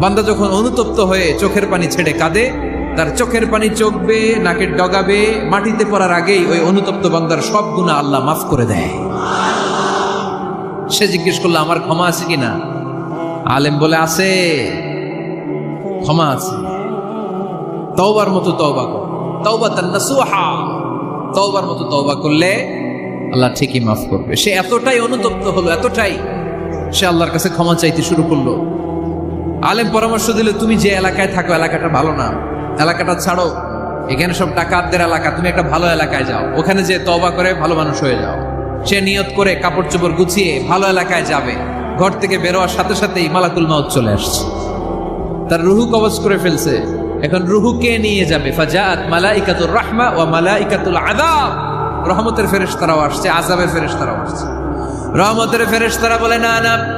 বান্দা যখন অনুতপ্ত হয়ে চোখের পানি ছেড়ে কাঁদে, তার চোখের পানি চোখবে নাকের ডগাবে, মাটিতে পড়ার আগেই ওই অনুতপ্ত বান্দার সব গুণা আল্লাহ মাফ করে দেয়। সে জিজ্ঞেস করল, আমার ক্ষমা আছে কিনা? আলেম বলে, আছে। ক্ষমা আছে। তওবার মতো তওবা কর। তওবা তার নাসুহা। তওবার মতো তওবা করলে আল্লাহ ঠিকই মাফ করবে। সে এতটাই অনুতপ্ত হলো, এতটাই সে আল্লাহর কাছে ক্ষমা চাইতে শুরু করল। আলেম পরামর্শ দিলে তুমি যে এলাকায় থাকো, এলাকাটা ভালো না। এলাকাটা ছাড়ো। এখানে সব ডাকাতদের এলাকা, তুমি একটা ভালো এলাকায় যাও। ওখানে যে তবা করে ভালো মানুষ হয়ে যাও। সে নিয়ত করে কাপড় চোপড় গুছিয়ে ভালো এলাকায় যাবে। ঘর থেকে বেরোয়ার সাথে সাথেই মালাকুল মাউত চলে আসছে। তার রুহু কবজ করে ফেলছে। এখন রুহু কে নিয়ে যাবে? ফাজাত মালাইকাতুর রাহমা ও মালাইকাতুল আযাব। রহমতের ফেরেশতারাও আসছে, আযাবের ফেরেশতারাও আসছে। রহমতের ফেরেশতারা বলে, না না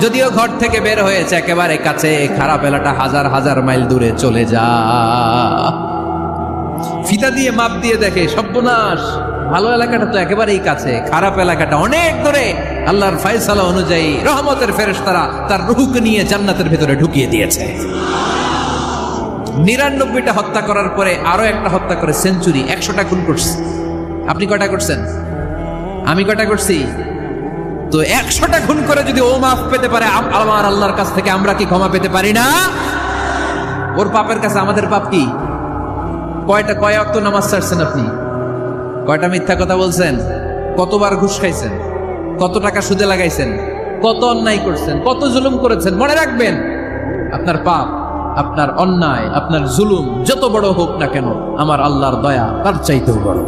যদিও ঘর থেকে বের হয়েছে, একেবারে কাছে, খারাপ এলাটা হাজার হাজার মাইল দূরে চলে যা। ফিতা দিয়ে মাপ দিয়ে দেখে, সর্বনাশ। ভালো এলাকাটা তো একেবারেই কাছে, খারাপ এলাকাটা অনেক দূরে। আল্লাহর ফয়সালা অনুযায়ী রহমতের ফেরেশতারা তার রুহুকে নিয়ে জান্নাতের ভেতরে ঢুকিয়ে দিয়েছে। নিরানব্বইটা হত্যা করার পরে আরও একটা হত্যা করে সেঞ্চুরি, একশোটা খুন করছে। আপনি কটা করছেন? আমি কটা করছি? তো একশোটা খুন করে যদি ও মাফ পেতে পারে আমার আল্লাহর কাছ থেকে আমরা কি ক্ষমা পেতে পারি না? ওর পাপের কাছে আমাদের পাপ কি? কয়টা, কয় অক্ত নামাজ ছাড়ছেন আপনি? কয়টা মিথ্যা কথা বলছেন? কতবার ঘুষ খাইছেন? কত টাকা সুদে লাগাইছেন? কত অন্যায় করছেন? কত জুলুম করেছেন? মনে রাখবেন, আপনার পাপ, আপনার অন্যায়, আপনার জুলুম যত বড় হোক না কেন, আমার আল্লাহর দয়া তার চাইতেও বড়।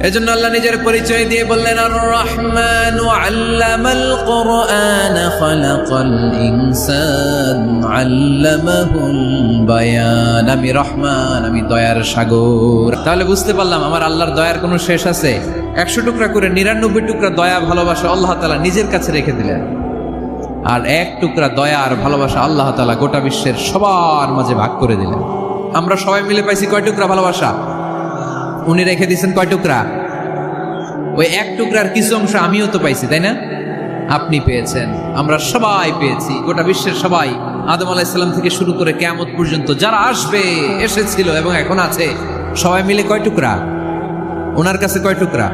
এজন্য আল্লাহ নিজের পরিচয় দিয়ে বললেন আর রহমান আল্লামাল কোরআন খালাকাল ইনসান আল্লামাহুল বায়ান। আমি রহমান, আমি দয়ার সাগর। তাহলে বুঝতে পারলাম আমার আল্লাহর দয়ার কোনো শেষ আছে? একশো টুকরা করে নিরানব্বই টুকরা দয়া ভালোবাসা আল্লাহ তাআলা নিজের কাছে রেখে দিলেন। আর এক টুকরা দয়া আর ভালোবাসা আল্লাহ তাআলা গোটা বিশ্বের সবার মাঝে ভাগ করে দিলেন। আমরা সবাই মিলে পাইছি কয় টুকরা ভালোবাসা? উনি রেখে দিয়েছেন কয় টুকরা? ওই এক টুকরার কিছু অংশ আমিও তো পাইছি, তাই না? আপনি পেয়েছেন, আমরা সবাই পেয়েছি, গোটা বিশ্বের সবাই। আদম আলাইসাল্লাম থেকে শুরু করে কেয়ামত পর্যন্ত যারা আসবে, এসেছিল এবং এখন আছে, সবাই মিলে কয় টুকরা? ওনার কাছে কয় টুকরা?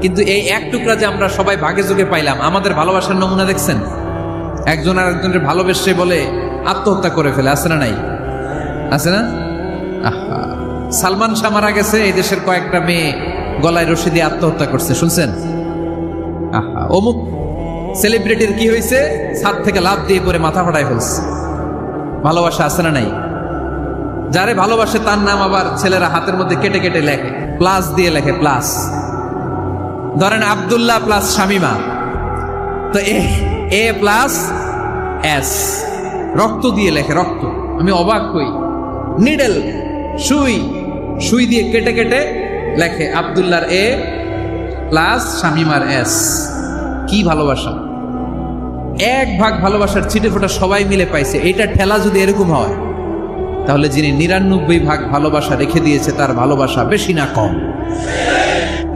কিন্তু এই এক টুকরা যে আমরা সবাই ভাগে যোগে পাইলাম, আমাদের ভালোবাসার নমুনা দেখছেন? একজন আর একজনের ভালোবেসে বলে আত্মহত্যা করে ফেলে, আছে না নাই? আছে না? আহা। সালমান শাহ মারা গেছে, এই দেশের কয়েকটা মেয়ে গলায় রশি দিয়ে আত্মহত্যা করছে, শুনছেন? আহা, অমুক সেলিব্রিটির কি হয়েছে? ছাদ থেকে লাভ দিয়ে পরে মাথা ফাটায় ফেলছে। ভালোবাসা আছে না নাই? যারে ভালোবাসে তার নাম আবার ছেলেরা হাতের মধ্যে কেটে কেটে লেখে প্লাস দিয়ে লেখে প্লাস ধরেন আব্দুল্লাহ প্লাস শামিমা। তো এ এ প্লাস এস রক্ত দিয়ে লেখে, রক্ত। আমি অবাক হই। নিডেল, সুই। সুই দিয়ে কেটে কেটে লেখে আব্দুল্লাহর এ প্লাস শামিমার এস। কি ভালোবাসা। এক ভাগ ভালোবাসার ছিটে ফোটা সবাই মিলে পাইছে। এটা ঠেলা যদি এরকম হয়, তাহলে যিনি নিরানব্বই ভাগ ভালোবাসা রেখে দিয়েছে, তার ভালোবাসা বেশি না কম।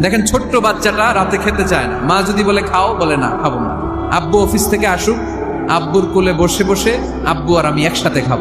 দেখেন, ছোট্ট বাচ্চাটা রাতে খেতে চায় না। মা যদি বলে, খাও, বলে, না, খাব না। আব্বু অফিস থেকে আসুক, আব্বুর কোলে বসে বসে আব্বু আর আমি একসাথে খাব।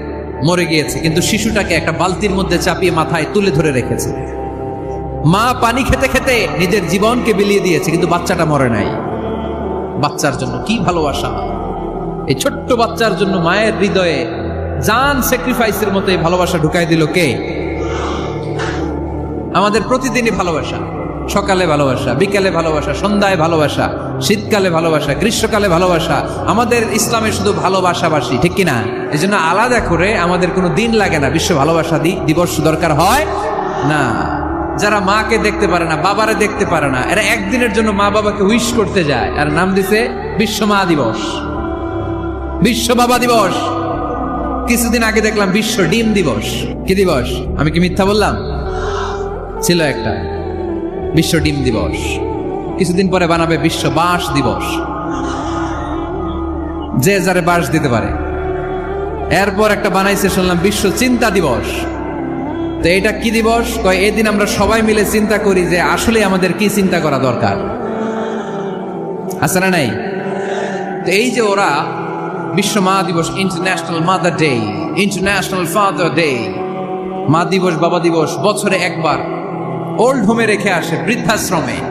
মরে গিয়েছে, কিন্তু শিশুটাকে একটা বালতির মধ্যে চাপিয়ে মাথায় তুলে ধরে রেখেছে। মা পানি খেতে খেতে নিজের জীবনকে বিলিয়ে দিয়েছে, কিন্তু বাচ্চাটা মরে নাই। বাচ্চার জন্য কি ভালোবাসা? এই ছোট্ট বাচ্চার জন্য মায়ের হৃদয়ে জান স্যাক্রিফাইসের মতো এই ভালোবাসা ঢুকাই দিল কে? আমাদের প্রতিদিনই ভালোবাসা, সকালে ভালোবাসা, বিকালে ভালোবাসা, সন্ধ্যায় ভালোবাসা। শীতকালে ভালোবাসা, গ্রীষ্মকালে ভালোবাসা, আমাদের ইসলামে শুধু ভালোবাসাবাসী, ঠিক কিনা? এই জন্য আলাদা করে আমাদের কোনো দিন লাগে না, বিশ্ব ভালোবাসা দিবস দরকার হয় না। যারা মাকে দেখতে পারে না, বাবারে দেখতে পারে না, এরা একদিনের জন্য মা বাবাকে উইশ করতে যায়। আর নাম দিছে বিশ্ব মা দিবস। বিশ্ব বাবা দিবস। কিছুদিন আগে দেখলাম বিশ্ব ডিম দিবস। কি দিবস? আমি কি মিথ্যা বললাম? ছিল একটা। বিশ্ব ডিম দিবস। কিছুদিন পরে বানাবে বিশ্ব বাঁশ দিবস। যে যারে বাস দিতে পারে। এরপর একটা বানাইছে শুনলাম বিশ্ব চিন্তা দিবস। তো এটা কি দিবস? কয় এই দিন আমরা সবাই মিলে চিন্তা করি যে আসলে আমাদের কি চিন্তা করা দরকার। আছে না নাই? তো এই যে ওরা বিশ্ব মা দিবস international mother day international father day মা দিবস, বাবা দিবস, বছরে একবার ওল্ড হোমে রেখে আসে বৃদ্ধাশ্রমে।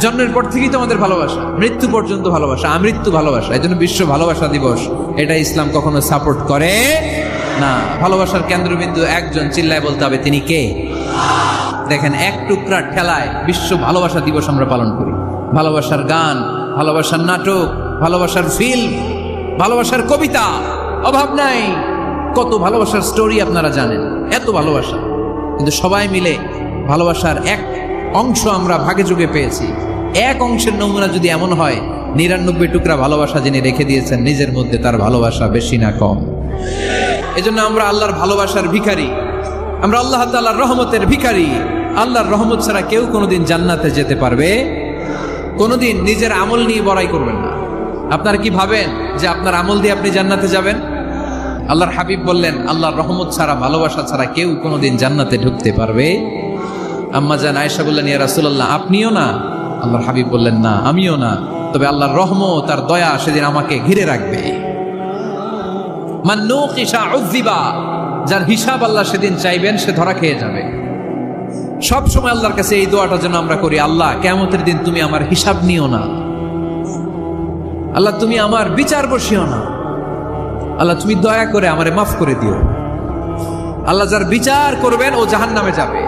জন্মের পর থেকেই তো আমাদের ভালোবাসা। মৃত্যু পর্যন্ত ভালোবাসা, আমৃত্যু ভালোবাসা। এই জন্য বিশ্ব ভালোবাসা দিবস। এটা ইসলাম কখনো সাপোর্ট করে না। ভালোবাসার কেন্দ্রবিন্দু একজন চিল্লায় বলতে হবে, তিনি কে? দেখেন, এক টুকরা ঠেলায় বিশ্ব ভালোবাসা দিবস আমরা পালন করি। ভালোবাসার গান, ভালোবাসার নাটক, ভালোবাসার ফিল্ম ভালোবাসার কবিতা। অভাব নাই। কত ভালোবাসার স্টোরি আপনারা জানেন। এত ভালোবাসা। কিন্তু সবাই মিলে ভালোবাসার এক অংশ আমরা ভাগে যুগে পেয়েছি। এক অংশের নমুনা যদি এমন হয়, নিরানব্বই টুকরা ভালোবাসা যিনি রেখে দিয়েছেন, নিজের মধ্যে তার ভালোবাসা বেশি না কম। এজন্য আমরা আল্লাহর ভালোবাসার ভিখারি। আমরা আল্লাহ তাআলার রহমতের ভিখারি। আল্লাহর রহমত ছাড়া কেউ কোনোদিন জান্নাতে যেতে পারবে, কোনোদিন নিজের আমল নিয়ে বড়াই করবেন না। আপনারা কি ভাবেন যে আপনার আমল দিয়ে আপনি জান্নাতে যাবেন? আল্লাহর হাবিব বললেন, আল্লাহর রহমত ছাড়া, ভালোবাসা ছাড়া কেউ কোনোদিন জান্নাতে ঢুকতে পারবে আম্মা জান আয়েশা বললেন, ইয়া রাসূলুল্লাহ, আপনিও না? আল্লাহর হাবিব বললেন, না, আমিও না। তবে আল্লাহর রহমত তার দয়া সেদিন আমাকে ঘিরে রাখবে। যার হিসাব আল্লাহ সেদিন চাইবেন, সে ধরা খেয়ে যাবে। সব সময় আল্লাহর কাছে এই দোয়াটা যেন আমরা করি, আল্লাহ কেমতের দিন তুমি আমার হিসাব নিও না। আল্লাহ, তুমি আমার বিচার বসিও না। আল্লাহ, তুমি দয়া করে আমারে মাফ করে দিও। আল্লাহ, যার বিচার করবেন, ও জাহান নামে যাবে।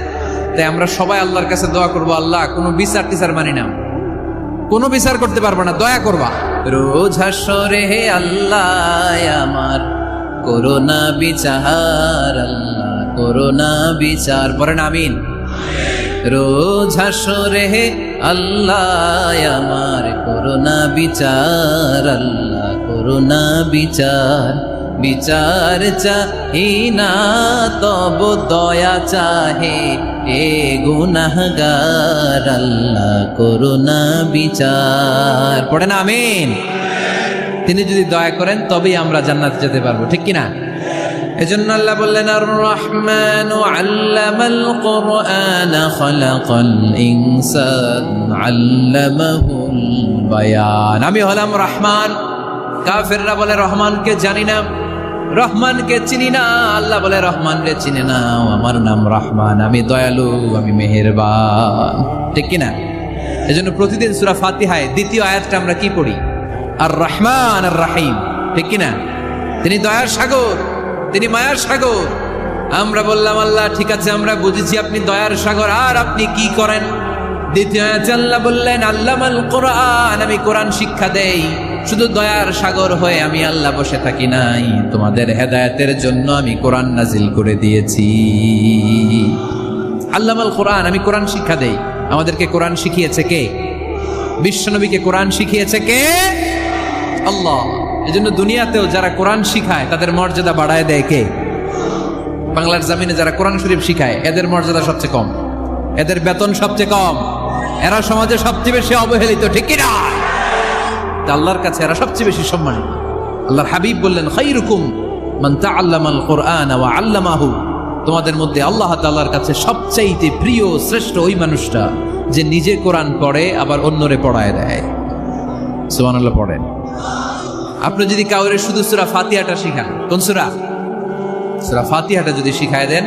তাই আমরা সবাই আল্লাহর কাছে দোয়া করব, আল্লাহ, কোনো বিচার টিচার মানি না। কোনো বিচার করতে পারব না, দয়া করবা। রোজ হাসরে হে আল্লাহ আমার করোনা বিচার আল্লাহ করোনা বিচার। পরে আমিন। রোজ হাসরে হে আল্লাহ আমার করোনা বিচার আল্লাহ করোনা বিচার। বিচার চাহি না, তব দয়া চাহে। এ গুনাহগার আল্লাহ করোনা বিচার। পড়ে না, আমিন। তিনি যদি দয়া করেন, তবেই আমরা জান্নাত যেতে পারব, ঠিক কিনা? এজন্য আল্লাহ বললেন আর রহমান আল্লামাল কোরআন খলাকাল ইনসান আল্লামাহুল বায়ান। আমি হলাম রহমান। কাফেররা বলে, রহমানকে জানি না। রহমানকে চিনি না, আল্লাহ বলে রহমান রে চিনে না আমার নাম রহমান, আমি দয়ালু, আমি মেহেরবান। ঠিক কিনা? এই জন্য প্রতিদিন সূরা ফাতিহায় দ্বিতীয় আয়াতটা আমরা কি পড়ি? আর রহমান আর রাহিম ঠিক কিনা? তিনি দয়ার সাগর, তিনি মায়ার সাগর। আমরা বললাম, আল্লাহ, ঠিক আছে, আমরা বুঝেছি আপনি দয়ার সাগর, আর আপনি কি করেন? দ্বিতীয় আয়াতে আল্লাহ বললেন, আল্লামাল কোরআন, আমি কোরআন শিক্ষা দেই। শুধু দয়ার সাগর হয়ে আমি আল্লাহ বসে থাকি নাই। তোমাদের হেদায়তের জন্য আমি কোরআন নাজিল করে দিয়েছি। আল্লামাল কোরআন, আমি কোরআন শিক্ষা দেই। আমাদেরকে কোরআন শিখিয়েছে কে? বিশ্বনবীকে কোরআন শিখিয়েছে কে? আল্লাহ। এই জন্য দুনিয়াতেও যারা কোরআন শিখায়, তাদের মর্যাদা বাড়ায় দেয় কে? বাংলার জামিনে যারা কোরআন শরীফ শিখায়, এদের মর্যাদা সবচেয়ে কম। এদের বেতন সবচেয়ে কম। এরা সমাজে সবচেয়ে বেশি অবহেলিত, ঠিক কিনা তা আল্লাহর কাছে এরা সবচেয়ে বেশি সম্মানিত। আল্লাহর হাবিব বললেন, খাইরুকুম মান তাআল্লামাল কোরআন ওয়া আল্লামাহু। তোমাদের মধ্যে আল্লাহ তাআলার কাছে সবচাইতে প্রিয়, শ্রেষ্ঠ ওই মানুষটা যে নিজে কোরআন পড়ে, আবার অন্যরে পড়ায় দেয়। সুবহানাল্লাহ, পড়েন। আপনি যদি কাউরে শুধু সুরা ফাতিহাটা শিখান, কোন সুরা? সুরা ফাতিহাটা যদি শিখায় দেন,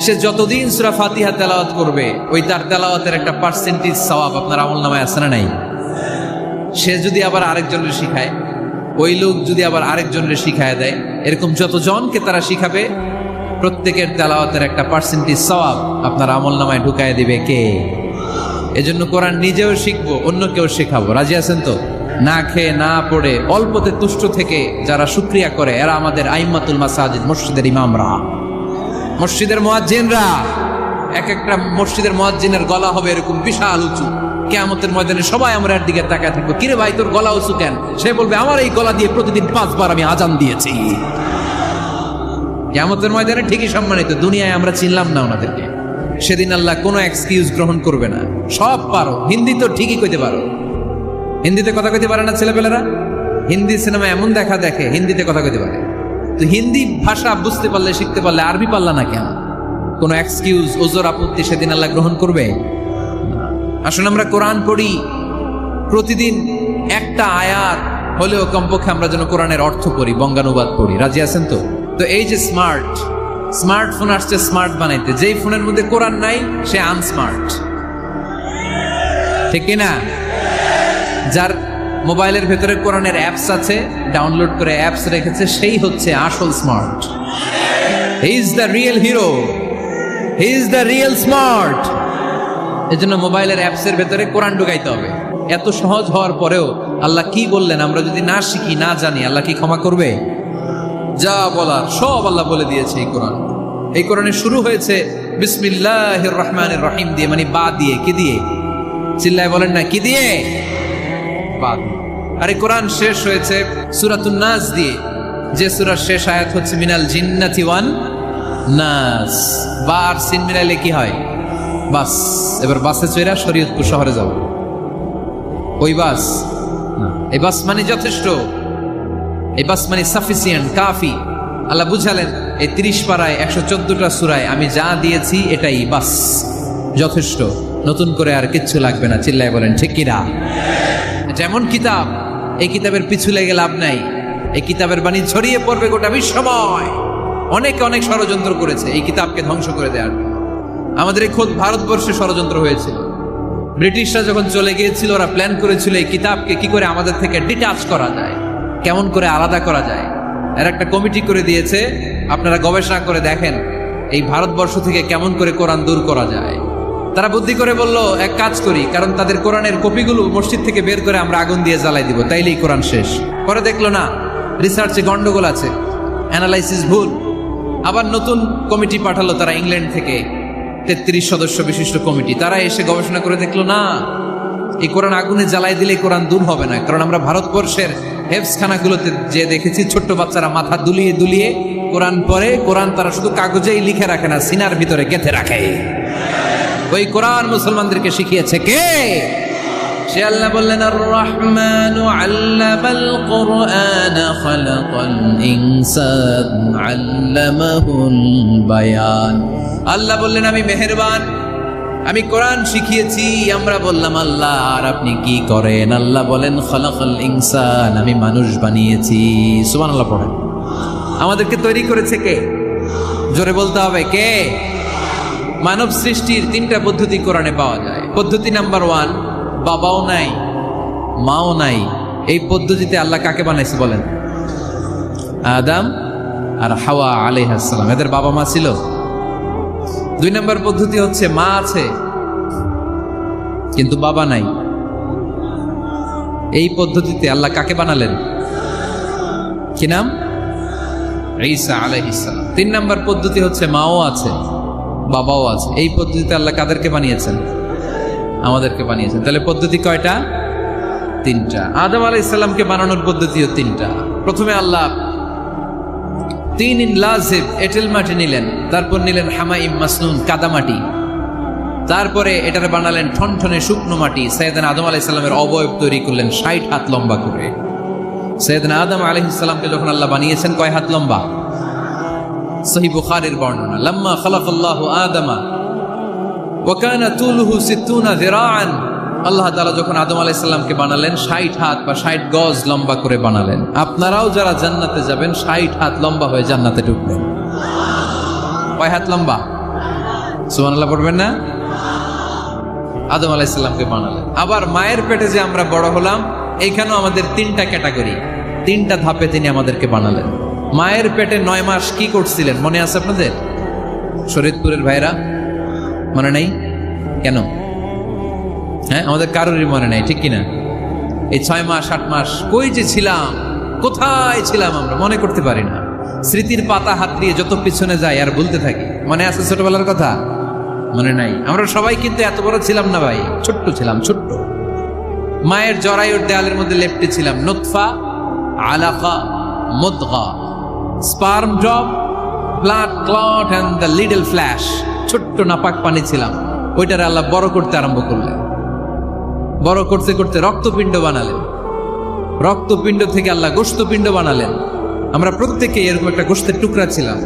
সে যতদিন সুরা ফাতিহা তেলাওয়াত করবে, ওই তার তেলাওয়াতের একটা পার্সেন্টেজ সওয়াব আপনার আমল নামায় আছে না নাই? সে যদি আবার আরেকজনের শিখায়, ওই লোক যদি আবার আরেকজনের শিখায় দেয়, এরকম যতজনকে তারা শিখাবে, প্রত্যেকের তেলাওয়াতের একটা পার্সেন্টেজ সওয়াব আপনার আমল নামায় ঢুকায় দিবে কে? এজন্য কোরআন নিজেও শিখব অন্য কেউ শেখাবো। রাজি আছেন তো? না খেয়ে না পড়ে, অল্পতে তুষ্ট থেকে যারা শুক্রিয়া করে, এরা আমাদের আইমাতুল মাসাজিদ, মসজিদের ইমামরা। মসজিদের মোয়াজ্জিনরা, এক একটা মসজিদের মোয়াজ্জিনের গলা হবে এরকম বিশাল উঁচু। কেয়ামতের ময়দানে সবাই আমরা এর দিকে তাকায় থাকব। কিরে ভাই, তোর গলা উঁচু কেন? সে বলবে, আমার এই গলা দিয়ে প্রতিদিন পাঁচবার আমি আজান দিয়েছি। কেয়ামতের ময়দানে ঠিকই সম্মানিত, দুনিয়ায় আমরা চিনলাম না ওনাদেরকে। সেদিন আল্লাহ কোনো এক্সকিউজ গ্রহণ করবে না। সব পারো। হিন্দি তো ঠিকই কইতে পারো। হিন্দিতে কথা কইতে পারে না ছেলেপেলেরা? হিন্দি সিনেমা এমন দেখা দেখে, হিন্দিতে কথা কইতে পারে। তো হিন্দি ভাষা বুঝতে পারলে, শিখতে পারলে আরবি পারলা না কেন? কোনো এক্সকিউজ ওজোর আপত্তি সেদিন আল্লাহ গ্রহণ করবে। আসুন আমরা কোরআন পড়ি। প্রতিদিন একটা আয়াত হলেও কমপক্ষে আমরা যেন কোরআনের অর্থ পড়ি, বঙ্গানুবাদ পড়ি। রাজি আছেন তো? তো এই যে স্মার্ট, স্মার্টফোন আসছে স্মার্ট বানাইতে। যেই ফোনের মধ্যে কোরআন নাই, সে আনস্মার্ট। ঠিক না যার মোবাইলের ভেতরে কোরআনের অ্যাপস আছে, ডাউনলোড করে অ্যাপস রেখেছে, সেই হচ্ছে আসল smart. He is the real hero he is the real smart এজন্য মোবাইলের অ্যাপসের ভেতরে কোরআন ঢুকাইতে হবে। এত সহজ হওয়ার পরেও আল্লাহ কি বললেন আমরা যদি না শিখি, না জানি, আল্লাহ কি ক্ষমা করবে? যা বলার সব আল্লাহ বলে দিয়েছে এই কোরআন। এই কোরআনে শুরু হয়েছে বিসমিল্লাহ রহমানের রহিম দিয়ে মানে বা দিয়ে, কি দিয়ে? চিল্লায় বলেন না, কি দিয়ে? বাদ আরে কোরআন শেষ হয়েছে সুরাতুন নাস দিয়ে। যে সুরার শেষ আয়াত হচ্ছে, মিনাল জিন্নাতি ওয়ান নাস। বার সিন মিলাইলে কি হয়? বাস, এবার বাসে চড়া শরীয়তপুর শহরে যাব। ওই বাস? এই বাস মানে যথেষ্ট। এই বাস মানে সাফিসিয়েন্ট কাফি। আল্লাহ বুঝালেন, এই তিরিশ পাড়ায়, একশো চোদ্দটা সুরায় আমি যা দিয়েছি, এটাই বাস। যথেষ্ট। নতুন করে আর কিচ্ছু লাগবে না, চিল্লায় বলেন, ঠিক কিনা? যেমন কিতাব, এই কিতাবের পিছু লেগে লাভ নাই। এই কিতাবের বাণী ছড়িয়ে পড়বে গোটা বিশ্বময়। অনেকে অনেক ষড়যন্ত্র করেছে, এই কিতাবকে ধ্বংস করে দেওয়ার। আমাদের এই খোদ ভারতবর্ষে ষড়যন্ত্র হয়েছিল ব্রিটিশরা যখন চলে গিয়েছিল, ওরা প্ল্যান করেছিল এই কিতাবকে কি করে আমাদের থেকে ডিটাচ করা যায়, কেমন করে আলাদা করা যায়। এর একটা কমিটি করে দিয়েছে, আপনারা গবেষণা করে দেখেন এই ভারতবর্ষ থেকে কেমন করে কোরআন দূর করা যায়। তারা বুদ্ধি করে বলল, এক কাজ করি, কারণ তাদের কোরআনের কপিগুলো মসজিদ থেকে বের করে আমরা আগুন দিয়ে জ্বালাই দিব, তাইলেই কোরআন শেষ। পরে দেখল, না রিসার্চে গন্ডগোল আছে অ্যানালাইসিস ভুল। আবার নতুন কমিটি পাঠালো তারা ইংল্যান্ড থেকে। তেত্রিশ সদস্য বিশিষ্ট কমিটি, তারা এসে গবেষণা করে দেখল, না, এই কোরআন আগুনে জ্বালাই দিলে কোরআন দূর হবে না, কারণ আমরা ভারতবর্ষের হেফসখানাগুলোতে যে দেখেছি, ছোট্ট বাচ্চারা মাথা দুলিয়ে দুলিয়ে কোরআন পরে কোরআন তারা শুধু কাগজেই লিখে রাখে না, সিনার ভিতরে গেঁথে রাখে। ওই কোরআন মুসলমানদেরকে শিখিয়েছে কে? সে আল্লাহ বললেন আর রহমান আল্লামাল কোরআন ইনসান বায়ান। আল্লাহ বললেন, আমি মেহেরবান, আমি কোরআন শিখিয়েছি, আমরা বললাম, আল্লাহ, আর আপনি কি করেন? আল্লাহ বলেন, খলাকাল ইনসান, আমি মানুষ বানিয়েছি। সুমান সুবহানাল্লাহ পড়েন। আমাদেরকে তৈরি করেছে কে? জোরে বলতে হবে, কে? মানব সৃষ্টির তিনটা পদ্ধতি কোরআনে পাওয়া যায়। পদ্ধতি নাম্বার ওয়ান বাবাও নাই, মাও নাই। এই পদ্ধতিতে আল্লাহ কাকে বানাইছে বলেন? আদাম আর হাওয়া আলাইহাসসালাম এদের বাবা মা ছিল। দুই নম্বর পদ্ধতি হচ্ছে মা আছে, কিন্তু বাবা নাই। এই পদ্ধতিতে আল্লাহ কাকে বানালেন? কি নাম? ঈসা আলাইহিসসালাম তিন নম্বর পদ্ধতি হচ্ছে মাও আছে, বাবাও আছে। এই পদ্ধতিতে আল্লাহ কাদেরকে বানিয়েছেন? আমাদেরকে বানিয়েছেন। তাহলে পদ্ধতি কয়টা? তিনটা। আদম আলাহ ইসলামকে বানানোর পদ্ধতিও তিনটা। প্রথমে আল্লাহ তিন ইন এঁটেল মাটি নিলেন, তারপর নিলেন হামাইম মাসনুন কাদামাটি তারপরে এটারে বানালেন ঠনঠনে শুকনো মাটি। সৈয়দান আদম আলাহ ইসলামের অবয়ব তৈরি করলেন ষাট হাত লম্বা করে। সৈয়দান আদম আলহ ইসলামকে যখন আল্লাহ বানিয়েছেন কয় হাত লম্বা? সহি বুখারের বর্ণনা, লাম্মা খালাকাল্লাহ আদামা ওয়াকানা তুলহু সিত্তুনা যিরাআন আল্লাহ তাআলা যখন আদম আলাইহিস সালামকে বানালেন 60 হাত বা 60 গজ লম্বা করে বানালেন। আপনারাও যারা জান্নাতে যাবেন 60 হাত লম্বা হয়ে জান্নাতে ঢুকবেন। কয় হাত লম্বা? সুবহানাল্লাহ পড়বেন না? আদম আলাইহিস সালামকে বানালেন। আবার মায়ের পেটে যে আমরা বড় হলাম, এইখানেও আমাদের তিনটা ক্যাটাগরি, তিনটা ধাপে তিনি আমাদেরকে বানালেন। মায়ের পেটে নয় মাস কি করছিলেন? মনে আছে আপনাদের? শরীদপুরের ভাইরা? মনে নেই? কেন? হ্যাঁ আমাদের কারোরই মনে নেই, ঠিক কিনা? এই ছয় মাস, আট মাস, কই যে ছিলাম? কোথায় ছিলাম আমরা? মনে করতে পারি না। স্মৃতির পাতা হাত দিয়ে যত পিছনে যায় আর বলতে থাকি। মনে আছে ছোটবেলার কথা? মনে নাই। আমরা সবাই কিন্তু এত বড় ছিলাম না ভাই। ছোট্ট ছিলাম, ছোট্ট। মায়ের জরায়ুর দেয়ালের মধ্যে লেপটে ছিলাম। নুতফা, আলাকা, মুদগা। Sperm drop, blood clot and the little flesh ছোট্ট নাপাক পানি ছিলাম। ওইটার আল্লাহ বড় করতে আরম্ভ করলেন। বড় করতে করতে রক্তপিণ্ড বানালেন। রক্তপিণ্ড থেকে আল্লাহ গোস্তপিণ্ড বানালেন। আমরা প্রত্যেকে এরকম একটা গোস্তের টুকরা ছিলাম।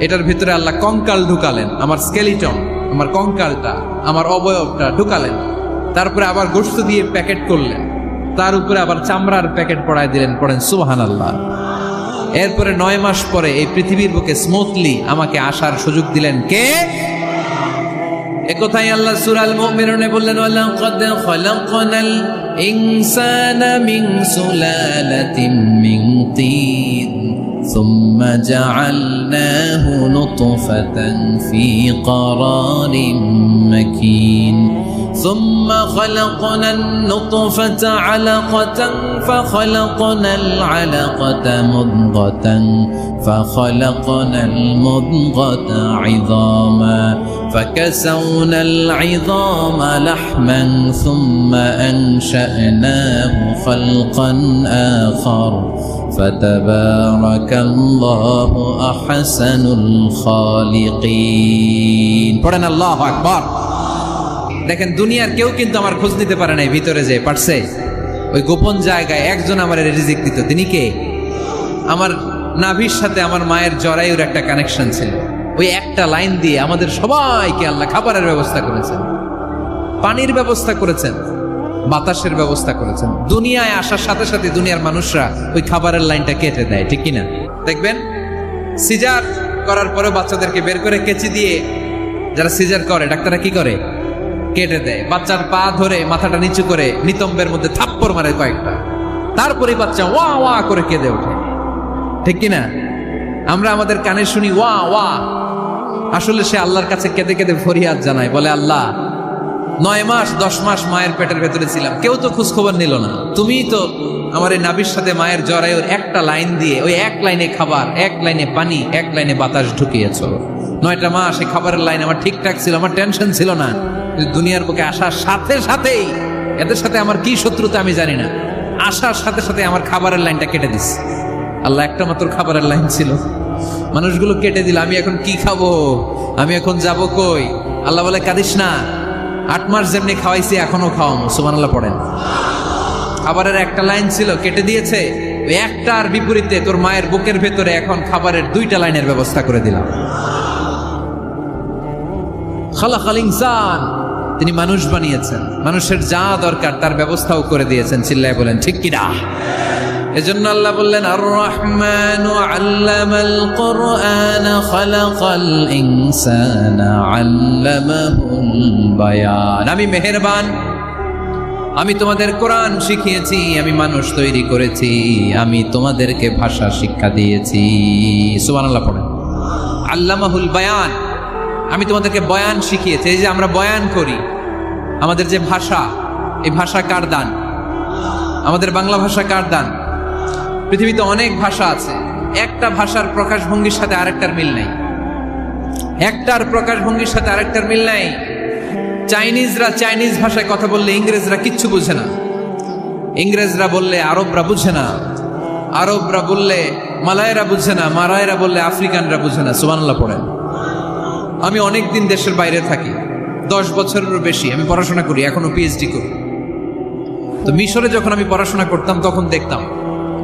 এটার ভিতরে আল্লাহ কঙ্কাল ঢুকালেন। আমার স্কেলিটন আমার কঙ্কালটা, আমার অবয়বটা ঢুকালেন। তারপরে আবার গোস্ত দিয়ে প্যাকেট করলেন। তার উপরে আবার চামড়ার প্যাকেট পড়ায় দিলেন, পড়েন সুবাহান আল্লাহ এরপরে নয় মাস পরে এই পৃথিবীর বুকে স্মুথলি আমাকে আসার সুযোগ দিলেন কে? একথাই আল্লাহ সূরাল মুমিনুনে বললেন ওয়ালাকাদ খলাকনাল ইনসানা মিন সুলালাতিন মিন তিন ثم جعلناه نطفة في قرار مكين ثم خلقنا النطفة علقة فخلقنا العلقة مضغة فخلقنا المضغة عظاما فكسونا العظام لحما ثم أنشأناه خلقا آخر فتبارك الله أحسن الخالقين পড়েন আল্লাহ আকবার দেখেন দুনিয়ার কেউ কিন্তু আমার খোঁজ নিতে পারে নাই ভিতরে যে পারছে ওই গোপন জায়গায় একজন আমার রিজিক দিত তিনি কে আমার নাভির সাথে আমার মায়ের জরায়ুর একটা কানেকশন ছিল ওই একটা লাইন দিয়ে আমাদের সবাইকে আল্লাহ খাবারের ব্যবস্থা করেছেন, পানির ব্যবস্থা করেছেন, বাতাসের ব্যবস্থা করেছেন। দুনিয়ায় আসার সাথে সাথে দুনিয়ার মানুষরা ওই খাবারের লাইনটা কেটে দেয়, ঠিক কিনা? দেখবেন, সিজার করার পরে বাচ্চাদেরকে বের করে কেচি দিয়ে যারা সিজার করে, ডাক্তাররা কি করে? কেটে দেয়। বাচ্চার পা ধরে মাথাটা নিচু করে নিতম্বের মধ্যে থাপ্পড় মারে কয়েকটা। তারপরে বাচ্চা ওয়া ওয়া করে কেঁদে ওঠে। ঠিক কিনা? আমরা আমাদের কানে শুনি ওয়া ওয়া। আসলে সে আল্লাহর কাছে কেঁদে কেঁদে ফরিয়াদ জানায়, বলে, আল্লাহ, নয় মাস, দশ মাস মায়ের পেটের ভেতরে ছিলাম। কেউ তো খোঁজ খবর নিল না। তুমি তো আমার এই নাবির সাথে মায়ের জরায়ুর একটা লাইন দিয়ে, ওই এক লাইনে খাবার, এক লাইনে পানি, এক লাইনে বাতাস ঢুকিয়েছ। নয়টা মাস এই খাবারের লাইন আমার ঠিকঠাক ছিল, আমার টেনশন ছিল না। দুনিয়ার বুকে আসার সাথে সাথেই এদের সাথে আমার কি শত্রুতা আমি জানি না। আসার সাথে সাথে আমার খাবারের লাইনটা কেটে দিস। আল্লাহ, একটা মাত্র খাবারের লাইন ছিল। মানুষগুলো কেটে দিল, আমি এখন কি খাব? আমি এখন যাব কই? আল্লাহ বলে, কাঁদিস না। আট মাস যেমনি খাওয়াইছি এখনও খাওয়াম সুমান আল্লাহ পড়েন। খাবারের একটা লাইন ছিল, কেটে দিয়েছে। একটার বিপরীতে তোর মায়ের বুকের ভেতরে এখন খাবারের দুইটা লাইনের ব্যবস্থা করে দিলাম। তিনি মানুষ বানিয়েছেন। মানুষের যা দরকার তার ব্যবস্থাও করে দিয়েছেন, চিল্লায় বলেন, ঠিক কিনা এজন্য আল্লাহ বললেন আর রহমান আল্লামাল কোরআন, খালাকাল ইনসানা আল্লামাহুল বায়ান। আমি মেহেরবান, আমি তোমাদের কোরআন শিখিয়েছি, আমি মানুষ তৈরি করেছি, আমি তোমাদেরকে ভাষা শিক্ষা দিয়েছি। সুবহানাল্লাহ পড়েন। আল্লামাহুল বায়ান, আমি তোমাদেরকে বয়ান শিখিয়েছি, এই যে আমরা বয়ান করি, আমাদের যে ভাষা, এই ভাষা কার দান? আমাদের বাংলা ভাষা কার দান? পৃথিবীতে অনেক ভাষা আছে। একটা ভাষার প্রকাশভঙ্গির সাথে আরেকটার মিল নাই। একটার প্রকাশভঙ্গির সাথে আরেকটার মিল নাই। চাইনিজরা চাইনিজ ভাষায় কথা বললে ইংরেজরা কিচ্ছু বুঝে না। ইংরেজরা বললে আরবরা বুঝে না। আরবরা বললে মালায়রা বুঝে না। মারায়রা বললে আফ্রিকানরা বুঝে না। সুবানাল্লাহ পড়েন। আমি অনেক দিন দেশের বাইরে থাকি। দশ বছরেরও বেশি। আমি পড়াশোনা করি, এখনও পিএইচডি করি। তো মিশরে যখন আমি পড়াশোনা করতাম, তখন দেখতাম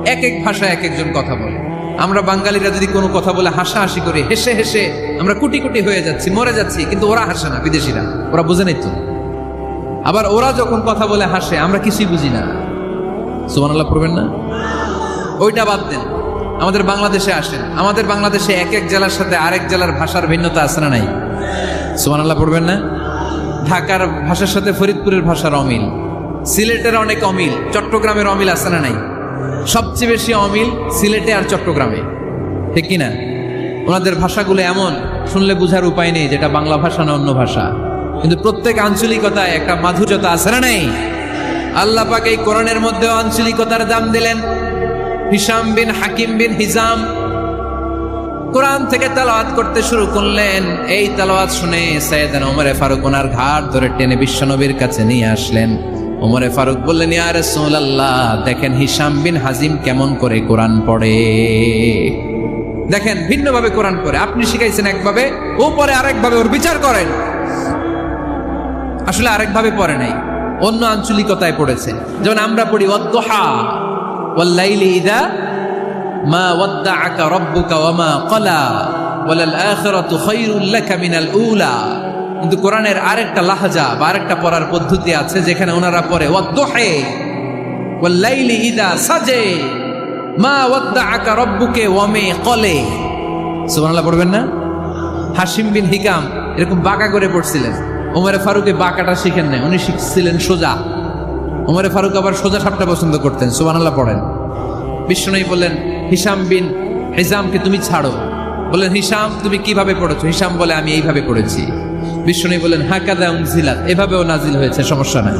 এক এক ভাষায় এক একজন কথা বলে। আমরা বাঙালিরা যদি কোনো কথা বলে হাসাহাসি করে, হেসে হেসে আমরা কুটি কুটি হয়ে যাচ্ছি, মরে যাচ্ছি, কিন্তু ওরা হাসে না, বিদেশিরা। ওরা বুঝে নাই তো। আবার ওরা যখন কথা বলে হাসে, আমরা কিছুই বুঝি না। সুমান আল্লাহ পড়বেন না? ওইটা বাদ দেন। আমাদের বাংলাদেশে আসেন। আমাদের বাংলাদেশে এক এক জেলার সাথে আরেক জেলার ভাষার ভিন্নতা আছে না নাই? সুমান আল্লাহ পড়বেন না? ঢাকার ভাষার সাথে ফরিদপুরের ভাষার অমিল। সিলেটের অনেক অমিল। চট্টগ্রামের অমিল আছে না নাই? সবচেয়ে বেশি অমিল সিলেটে আর চট্টগ্রামে। ঠিক কিনা? ওনাদের ভাষাগুলো এমন, শুনলে বুঝার উপায় নেই যেটা বাংলা ভাষা না অন্য ভাষা। কিন্তু প্রত্যেক আঞ্চলিকতায় একটা মাধুর্যতা আছে না নেই? আল্লাহ পাক এই কোরআনের মধ্যে আঞ্চলিকতার দাম দিলেন। হিসাম বিন হাকিম বিন হিজাম কোরআন থেকে তালাওয়াত করতে শুরু করলেন। এই তালাওয়াত শুনে সৈয়দান ওমরে ফারুক ওনার ঘাট ধরে টেনে বিশ্বনবীর কাছে নিয়ে আসলেন। ওমরে ফারুক বললেন, ইয়া রাসূলুল্লাহ, দেখেন হিশাম বিন হাজিম কেমন করে কোরআন পড়ে। দেখেন, ভিন্নভাবে কোরআন পড়ে। আপনি শিখাইছেন একভাবে, ও পরে আরেকভাবে, ওর বিচার করেন। আসলে আরেকভাবে পড়ে নাই, অন্য আঞ্চলিকতায় পড়েছে। যেমন আমরা পড়ি অদ্দোহা ওয়াল্লাইলি ইদা মা ওয়াদ্দাআকা রাব্বুকা ওয়া মা ক্বালা ওয়ালাল আখিরাতু খায়রুল লাকা মিনাল উলা। কিন্তু কোরআনের আরেকটা লাহাজা বা আরেকটা পড়ার পদ্ধতি আছে যেখানে ওনারা পড়ে, ওয়াদ্দোহে, ওয়াল্লাইলি সাজে, মা পড়বেন না? হাসিম বিন হিকাম এরকম বাঁকা করে পড়ছিলেন। ফারুকে বাঁকাটা শিখেন না উনি শিখছিলেন সোজা। আবার সোজা পছন্দ করতেন পড়েন। বললেন, হিসাম বিন তুমি ছাড়ো। বললেন, হিসাম, তুমি কীভাবে পড়েছো? হিসাম বলে, আমি এইভাবে পড়েছি। বিষ্ণু বললেন হাকাদা উনজিলাত। এভাবেও নাজিল হয়েছে, সমস্যা নাই।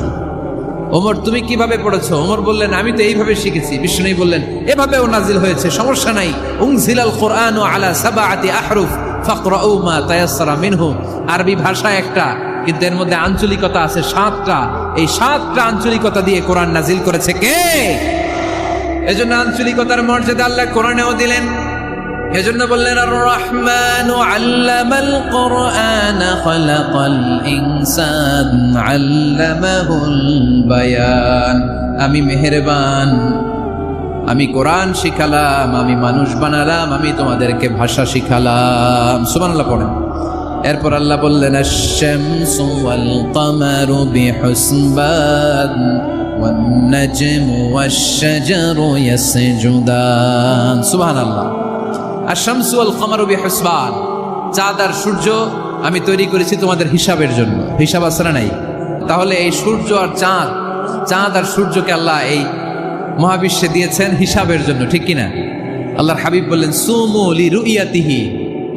ওমর, তুমি কীভাবে পড়েছো? ওমর বললেন, আমি তো এইভাবে শিখেছি। বিষ্ণু বললেন, এভাবেও নাজিল হয়েছে, সমস্যা নাই। উনজিলাল কোরআন আলা সাবা আতি আহরুফ, ফাকরাউ মা তায়াসসারা মিনহু। আরবি ভাষা একটা, কিন্তু এর মধ্যে আঞ্চলিকতা আছে সাতটা। এই সাতটা আঞ্চলিকতা দিয়ে কোরআন নাজিল করেছে কে? এজন্য আঞ্চলিকতার মর্যাদা আল্লাহ কোরআনেও দিলেন। এজন্য বললেন আর রহমান আল্লামাল কোরআন খলাকাল ইনসান আল্লামাহুল বায়ান আমি মেহেরবান আমি কোরআন শিখালাম আমি মানুষ বানালাম আমি তোমাদেরকে ভাষা শিখালাম সুবহানাল্লাহ পড়েন এরপর আল্লাহ বললেন আশ-শামসু ওয়াল কামারু বিহুসবান والنجم والشجر يسجدان سبحان আর শামসুয়াল কমারবি হাসবান চাঁদ আর সূর্য আমি তৈরি করেছি তোমাদের হিসাবের জন্য। হিসাব আসরা নাই? তাহলে এই সূর্য আর চাঁদ চাঁদ আর সূর্যকে আল্লাহ এই মহাবিশ্বে দিয়েছেন হিসাবের জন্য, ঠিক কিনা? আল্লাহর হাবিব বললেন সুমুলি রুইয়াতিহি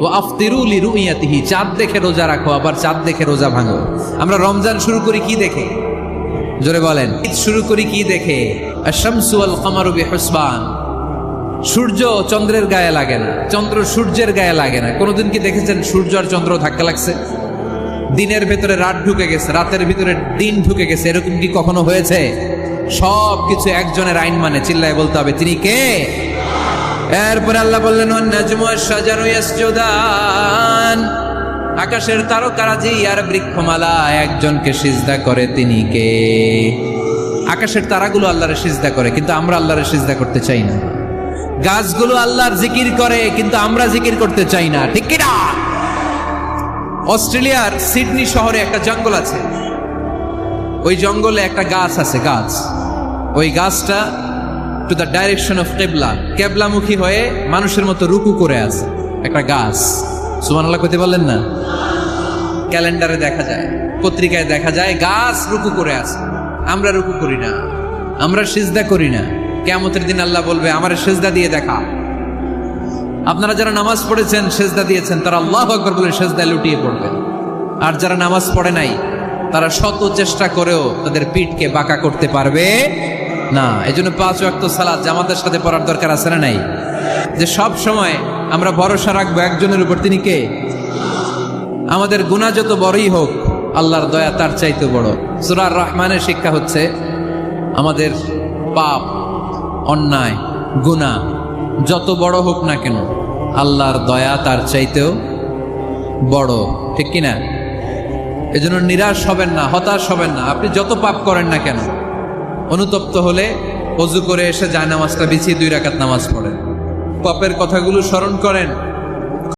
ও আফতিরুলি রুইয়াতিহি চাঁদ দেখে রোজা রাখো, আবার চাঁদ দেখে রোজা ভাঙো। আমরা রমজান শুরু করি কি দেখে? জোরে বলেন। ঈদ শুরু করি কি দেখে? শামসু আল কমারুবি হসবান সূর্য চন্দ্রের গায়ে লাগে না। চন্দ্র সূর্যের গায়ে লাগে না। কোনোদিন কি দেখেছেন সূর্য আর চন্দ্র ধাক্কা লাগছে? দিনের ভেতরে রাত ঢুকে গেছে, রাতের ভিতরে দিন ঢুকে গেছে। এরকম কি কখনো হয়েছে? সব কিছু একজনের আইন মানে চিল্লায় বলতে হবে। তিনি কে? এরপরে আল্লাহ বললেন আকাশের তারকারাজি আর বৃক্ষমালা, একজনকে সিজদা করে, তিনি কে? আকাশের তারাগুলো আল্লাহরে সিজদা করে, কিন্তু আমরা আল্লাহরে সিজদা করতে চাই না। গাছগুলো আল্লাহর জিকির করে, কিন্তু আমরা জিকির করতে চাই না। ঠিক কিনা? অস্ট্রেলিয়ার সিডনি শহরে একটা জঙ্গল আছে। ওই জঙ্গলে একটা গাছ আছে, গাছ। ওই গাছটা টু দ্য ডাইরেকশন অফ কেবলা কেবলামুখী হয়ে মানুষের মতো রুকু করে আছে, একটা গাছ। সুমান আল্লাহ করতে বললেন না? ক্যালেন্ডারে দেখা যায়, পত্রিকায় দেখা যায়, গাছ রুকু করে আছে। আমরা রুকু করি না, আমরা সিজদা করি না। কেমতের দিন আল্লাহ বলবে, আমার সেজদা দিয়ে দেখা। আপনারা যারা নামাজ পড়েছেন, সেজদা দিয়েছেন, তারা আল্লাহ আকবর বলে সেজদা লুটিয়ে পড়বেন আর যারা নামাজ পড়ে নাই, তারা শত চেষ্টা করেও তাদের পিঠকে বাঁকা করতে পারবে না। এই জন্য পাঁচ ওয়াক্ত সালাদ জামাতের সাথে পড়ার দরকার আছে না নাই? যে সব সময় আমরা ভরসা রাখব একজনের উপর, তিনি কে? আমাদের গুণা যত বড়ই হোক, আল্লাহর দয়া তার চাইতে বড়। সুরার রহমানের শিক্ষা হচ্ছে, আমাদের পাপ অন্যায় গুণা যত বড় হোক না কেন, আল্লাহর দয়া তার চাইতেও বড়, ঠিক কিনা এজন্য নিরাশ হবেন না, হতাশ হবেন না, আপনি যত পাপ করেন না কেন, অনুতপ্ত হলে অজু করে এসে যায় নামাজটা বিছিয়ে দুই রাকাত নামাজ পড়েন। পাপের কথাগুলো স্মরণ করেন